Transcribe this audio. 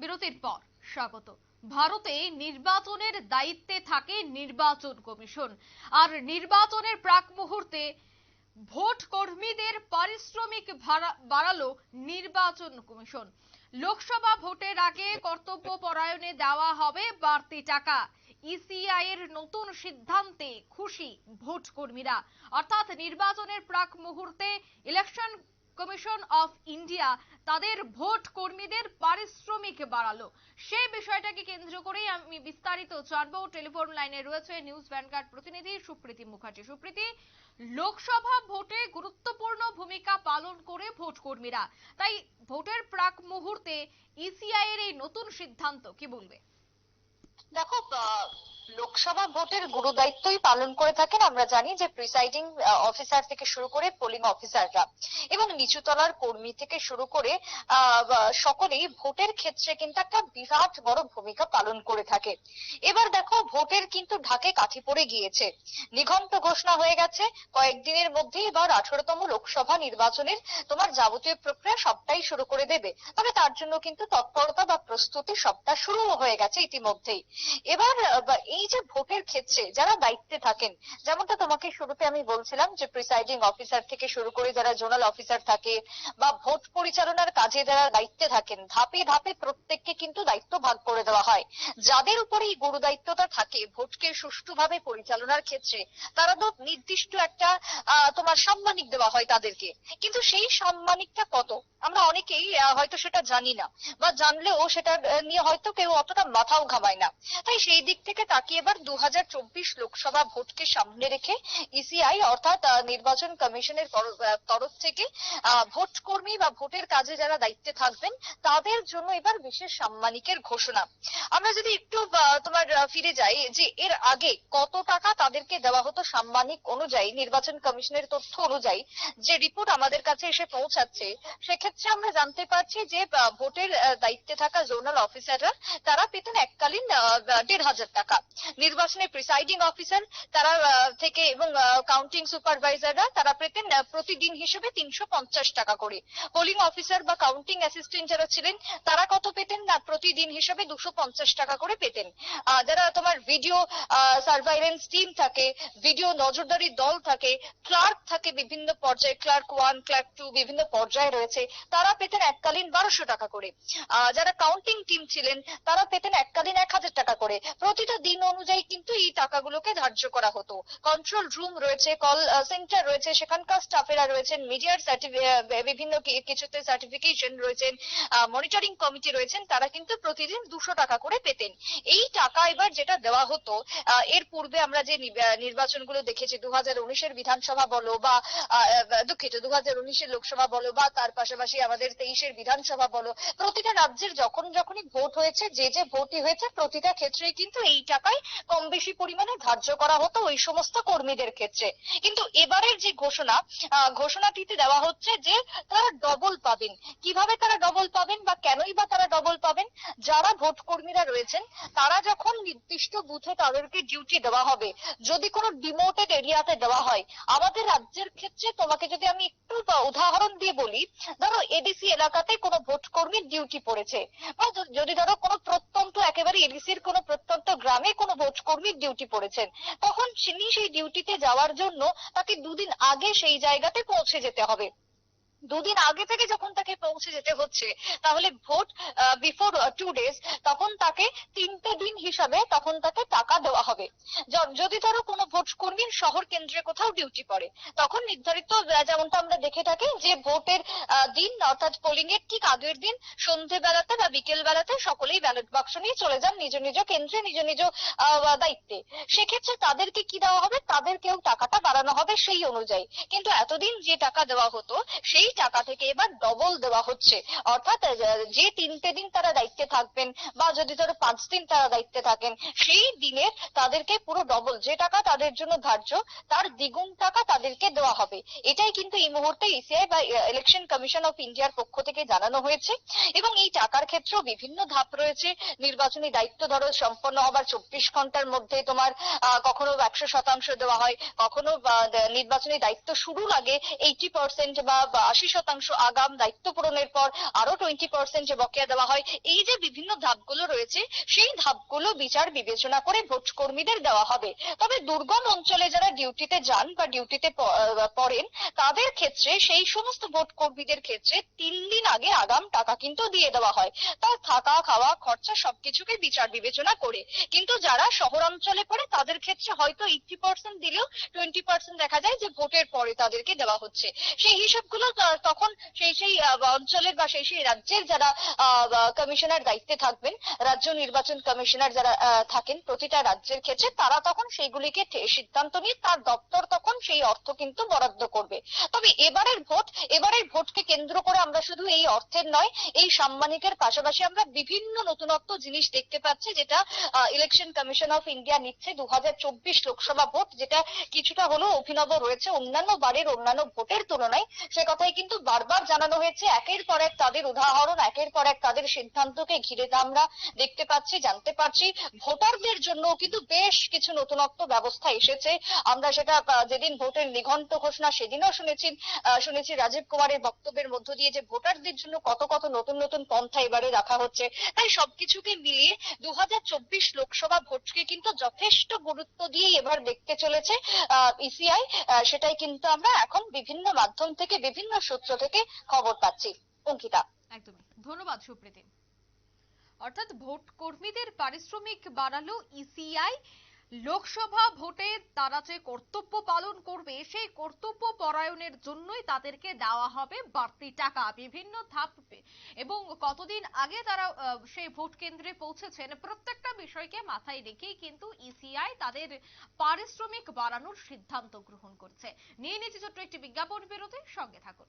বিরতির পর স্বাগত। ভারতে নির্বাচনের দায়িত্বে থাকে নির্বাচন কমিশন। আর নির্বাচনের প্রাক মুহূর্তে ভোট কর্মীদের পারিশ্রমিক বাড়ালো নির্বাচন কমিশন। লোকসভা ভোটের আগে কর্তব্য পরায়ণে দেওয়া হবে বাড়তি টাকা। ইসিআই এর নতুন সিদ্ধান্তে খুশি ভোট কর্মীরা অর্থাৎ নির্বাচনের প্রাক মুহূর্তে ইলেকশন কমিশন অফ ইন্ডিয়া তাদের ভোট কর্মীদের পারিশ্রমিক বাড়ালো। সেই বিষয়টাকে কেন্দ্র করেই আমি বিস্তারিত জানব। টেলিফোন লাইনে রয়েছে নিউজ ভ্যানগার্ড প্রতিনিধি সুপ্রীতি মুখার্জি। সুপ্রীতি, লোকসভা ভোটে গুরুত্বপূর্ণ ভূমিকা পালন করে ভোট কর্মীরা। তাই ভোটের প্রাক মুহূর্তে ইসিআই এর এই নতুন সিদ্ধান্ত কি বলবে? দেখো লোকসভা ভোটের গুরু দায়িত্বই পালন করে থাকেন, আমরা জানি যে প্রিসাইডিং অফিসার থেকে শুরু করে পোলিং অফিসাররা এবং নিচুতলার কর্মী থেকে শুরু করে সকলেই ভোটের ক্ষেত্রে কিন্তু একটা বিরাট বড় ভূমিকা পালন করে থাকে। এবার দেখো, ভোটের কিন্তু ঢাকে কাঠি পড়ে গিয়েছে। নিঘণ্ট ঘোষণা হয়ে গেছে, কয়েকদিনের মধ্যে এবার আঠারোতম লোকসভা নির্বাচনের তোমার যাবতীয় প্রক্রিয়া সবটাই শুরু করে দেবে। তবে তার জন্য কিন্তু তৎপরতা বা প্রস্তুতি সবটা শুরু হয়ে গেছে ইতিমধ্যেই। এবার বা এই যে ভোটের ক্ষেত্রে যারা দায়িত্বে থাকেন, যেমনটা তোমাকে শুরুতে আমি বলছিলাম যে প্রিসাইডিং অফিসার থেকে শুরু করে যারা জোনাল অফিসার থাকে বা ভোট পরিচালনার কাজে যারা দায়িত্বে থাকেন, ধাপে ধাপে প্রত্যেককে কিন্তু দায়িত্ব ভাগ করে দেওয়া হয়। যাদের উপরে এই গুরু দায়িত্বটা থাকে ভোটকে সুষ্ঠুভাবে পরিচালনার ক্ষেত্রে, তারা তো নির্দিষ্ট একটা তোমার সাম্মানিক দেওয়া হয় তাদেরকে। কিন্তু সেই সাম্মানিকটা কত? আমরা অনেকেই হয়তো সেটা জানি না বা জানলেও সেটা নিয়ে হয়তো কেউ অতটা মাথাও ঘামায় না। তাই সেই দিক থেকে তাকিয়ে এবার দু হাজার চব্বিশ লোকসভা ভোটকে সামনে রেখে ইসিআই অর্থাৎ নির্বাচন কমিশনের তর- তরফ থেকে ভোট কর্মী বা ভোটের কাজে যারা দায়িত্বে থাকবেন, তাদের জন্য এবার বিশেষ সাম্মানিকের ঘোষণা। আমরা যদি একটু তোমার ফিরে যাই যে এর আগে কত টাকা তাদেরকে দেওয়া হতো সাম্মানিক অনুযায়ী, নির্বাচন কমিশনের তথ্য অনুযায়ী, যে রিপোর্ট আমাদের কাছে এসে পৌঁছাচ্ছে, সেক্ষেত্রে আমরা জানতে পারছি যে ভোটের দায়িত্বে থাকা জোনাল অফিসাররা, তারা পেতেন এককালীন দেড় হাজার টাকা। নির্বাচনের প্রিসাইডিং অফিসার তারা থেকে এবং কাউন্টিং সুপারভাইজাররা তারা পেতেন প্রতিদিন হিসেবে তিনশো পঞ্চাশ টাকা করে। পোলিং অফিসার বা কাউন্টিং অ্যাসিস্ট্যান্ট যারা ছিলেন, তারা কত পেতেন? না, প্রতিদিন হিসেবে দুশো পঞ্চাশ টাকা করে পেতেন। যারা তোমার ভিডিও সার্ভাইলেন্স টিম থাকে ভিডিও নজরদারি দল থাকে ক্লার্ক থাকে বিভিন্ন পর্যায়ে ক্লার্ক ওয়ান ক্লার্ক টু বিভিন্ন পর্যায়ে রয়েছে, তারা পেতেন এককালীন বারোশো টাকা করে। যারা কাউন্টিং টিম ছিলেন, তারা পেতেন এককালীন এক হাজার টাকা করে। প্রতিটা দিন অনুযায়ী কিন্তু এই টাকাগুলোকে ধার্য করা হতো। কন্ট্রোল রুম রয়েছে কল সেন্টার রয়েছে, সেখানকার স্টাফেরা রয়েছেন মিডিয়ার বিভিন্ন কিছুতে সার্টিফিকেশন রয়েছেন মনিটরিং কমিটি রয়েছেন, তারা কিন্তু প্রতিদিন দুশো টাকা করে পেতেন। এই টাকা এবার যেটা দেওয়া হতো এর পূর্বে আমরা যে নির্বাচনগুলো দেখেছি দু হাজার উনিশের বিধানসভা বলো বা দুঃখিত দু হাজার উনিশের লোকসভা বলো বা তার পাশাপাশি আমাদের তেইশের বিধানসভা বলো, প্রতিটা রাজ্যের যখন যখনই ভোট হয়েছে, যে যে ভোটই হয়েছে, প্রতিটা ক্ষেত্রেই কিন্তু এই টাকায় কম বেশি পরিমাণে ধার্য করা হতো ওই সমস্ত কর্মীদের ক্ষেত্রে। কিন্তু এবারের যে ঘোষণা ঘোষণাটিতে দেওয়া হচ্ছে যে তারা ডবল পাবেন। কীভাবে তারা ডবল পাবেন বা কেনই বা তারা যারা ভোট কর্মীরা রয়েছেন, তারা যখন নির্দিষ্ট বুথে তাদেরকে ডিউটি দেওয়া হবে, যদি কোনো ডিমোটেড এরিয়াতে দেওয়া হয়, আমাদের রাজ্যের ক্ষেত্রে তোমাকে যদি আমি একটু উদাহরণ দিয়ে বলি, ধরো এডিসি এলাকাতে কোনো ভোট কর্মীর ডিউটি পড়েছে, বা যদি ধরো কোনো প্রত্যন্ত, একেবারে এডিসির কোনো প্রত্যন্ত গ্রামে কোনো ভোট কর্মীর ডিউটি পড়েছেন, তখন তিনি সেই ডিউটিতে যাওয়ার জন্য তাকে দুদিন আগে সেই জায়গাতে পৌঁছে যেতে হবে। দুদিন আগে থেকে যখন তাকে পৌঁছে যেতে হচ্ছে, তাহলে ভোট বিফোর টু ডেজ তখন তাকে তিনটে দিন হিসাবে তখন তাকে টাকা দেওয়া হবে। যদি ধরো কোনো ভোট কর্মীর শহর কেন্দ্রে কোথাও ডিউটি পড়ে তখন নির্ধারিত যেমনটা আমরা দেখে থাকি যে ভোটের দিন, অর্থাৎ পোলিং এর ঠিক আগের দিন সন্ধেবেলাতে বা বিকেল বেলাতে সকলেই ব্যালট বাক্স নিয়ে চলে যান নিজ নিজ কেন্দ্রে, নিজ নিজ দায়িত্বে। সেক্ষেত্রে তাদেরকে কি দেওয়া হবে? তাদেরকেও টাকাটা বাড়ানো হবে সেই অনুযায়ী। কিন্তু এতদিন যে টাকা দেওয়া হতো, সেই টাকা থেকে এবার ডবল দেওয়া হচ্ছে। অর্থাৎ যে তিনটে দিন তারা দায়িত্বে থাকবেন বা যদি ধরো পাঁচ দিন তারা দায়িত্বে থাকেন, সেই দিনের তাদেরকে পুরো ডবল যে টাকা তাদের জন্য ধার্য, তার দ্বিগুণ টাকা তাদেরকে দেওয়া হবে। এটাই কিন্তু এই মুহূর্তে ইসিআই বা ইলেকশন কমিশন অফ ইন্ডিয়ার পক্ষ থেকে জানানো হয়েছে। এবং এই টাকার ক্ষেত্রেও বিভিন্ন ধাপ রয়েছে। নির্বাচনী দায়িত্ব ধরো সম্পন্ন হবার চব্বিশ ঘণ্টার মধ্যে তোমার কখনো একশো শতাংশ দেওয়া হয়, কখনো নির্বাচনী দায়িত্ব শুরুর আগে এইটি পার্সেন্ট বা আশি শতাংশ আগাম দায়িত্ব পূরণের পর আরও টোয়েন্টি পার্সেন্ট বকেয়া দেওয়া হয়, এই যে বিভিন্ন ধাপগুলো রয়েছে, সেই ধাপগুলো বিচার বিবেচনা করে ভোট কর্মীদের দেওয়া হবে। তবে দুর্গম অঞ্চলে যারা ডিউটিতে যান বা ডিউটিতে পড়েন, তাদের ক্ষেত্রে সেই সমস্ত ভোট কর্মীদের ক্ষেত্রে তিন দিন আগে আগাম টাকা কিন্তু দিয়ে দেওয়া হয়। তার থাকা, খাওয়া, খরচা সবকিছুকে বিচার বিবেচনা করে। কিন্তু যারা শহরাঞ্চলে পড়ে, তাদের ক্ষেত্রে হয়তো এইটি পার্সেন্ট দিলেও টোয়েন্টি পার্সেন্ট দেখা যায় যে ভোটের পরে তাদেরকে দেওয়া হচ্ছে। সেই হিসাবগুলো তখন সেই সেই অঞ্চলের বা সেই সেই রাজ্যের যারা কমিশনার দায়িত্বে থাকবেন, রাজ্য নির্বাচন কমিশনার যারা থাকেন প্রতিটা রাজ্যের ক্ষেত্রে, তারা তখন সেইগুলিকে সিদ্ধান্ত নিয়ে তার দপ্তর তখন সেই অর্থ কিন্তু বরাদ্দ করবে। তবে এবারের ভোট, এবারের ভোটকে কেন্দ্র করে আমরা শুধু এই অর্থের নয়, এই সাম্মানিকের পাশাপাশি আমরা বিভিন্ন নতুনত্ব জিনিস দেখতে পাচ্ছি যেটা ইলেকশন কমিশন অফ ইন্ডিয়া নিচ্ছে দু লোকসভা ভোট, যেটা কিছুটা হলেও অভিনব রয়েছে, অন্যান্য বারের অন্যান্য ভোটের তুলনায়। সে কথাই কিন্তু বারবার জানানো হয়েছে, একের পর এক তাদের উদাহরণ, একের পর এক তাদের সিদ্ধান্তকে ঘিরে আমরা দেখতে পাচ্ছি, জানতে পারছি। ভোটারদের জন্য কিন্তু বেশ কিছু নতুনত্ব ব্যবস্থা এসেছে। আমরা সেটা যেদিন ভোটের নিঘণ্ট ঘোষণা, সেদিনও শুনেছি শুনেছি রাজীব কুমারের বক্তব্যের মধ্য দিয়ে যে ভোটারদের জন্য কত কত নতুন নতুন পন্থা এবারে রাখা হচ্ছে, তাই সবকিছুকে মিলিয়ে দু লোকসভা ভোটকে কিন্তু যথেষ্ট গুরুত্ব দিয়ে এবার দেখতে চলেছে ইসিআই সেটাই কিন্তু আমরা এখন বিভিন্ন মাধ্যম থেকে, বিভিন্ন সূত্র থেকে খবর পাচ্ছি। অঙ্কিতা। একদমই। ধন্যবাদ সুপ্রীতি। অর্থাৎ ভোট কর্মীদের পারিশ্রমিক বাড়ালো ইসিআই লোকসভা ভোটে তারা যে কর্তব্য পালন করবে, সেই কর্তব্য পরায়ণের জন্যই তাদেরকে দেওয়া হবে বাড়তি টাকা, বিভিন্ন ধাপ এবং কতদিন আগে তারা সেই ভোট কেন্দ্রে পৌঁছেছেন প্রত্যেকটা বিষয়কে মাথায় রেখেই কিন্তু ইসিআই তাদের পারিশ্রমিক বাড়ানোর সিদ্ধান্ত গ্রহণ করছে। নিয়ে নিচ্ছে ছোট্ট একটি বিজ্ঞাপন বিরতির সঙ্গে থাকুন।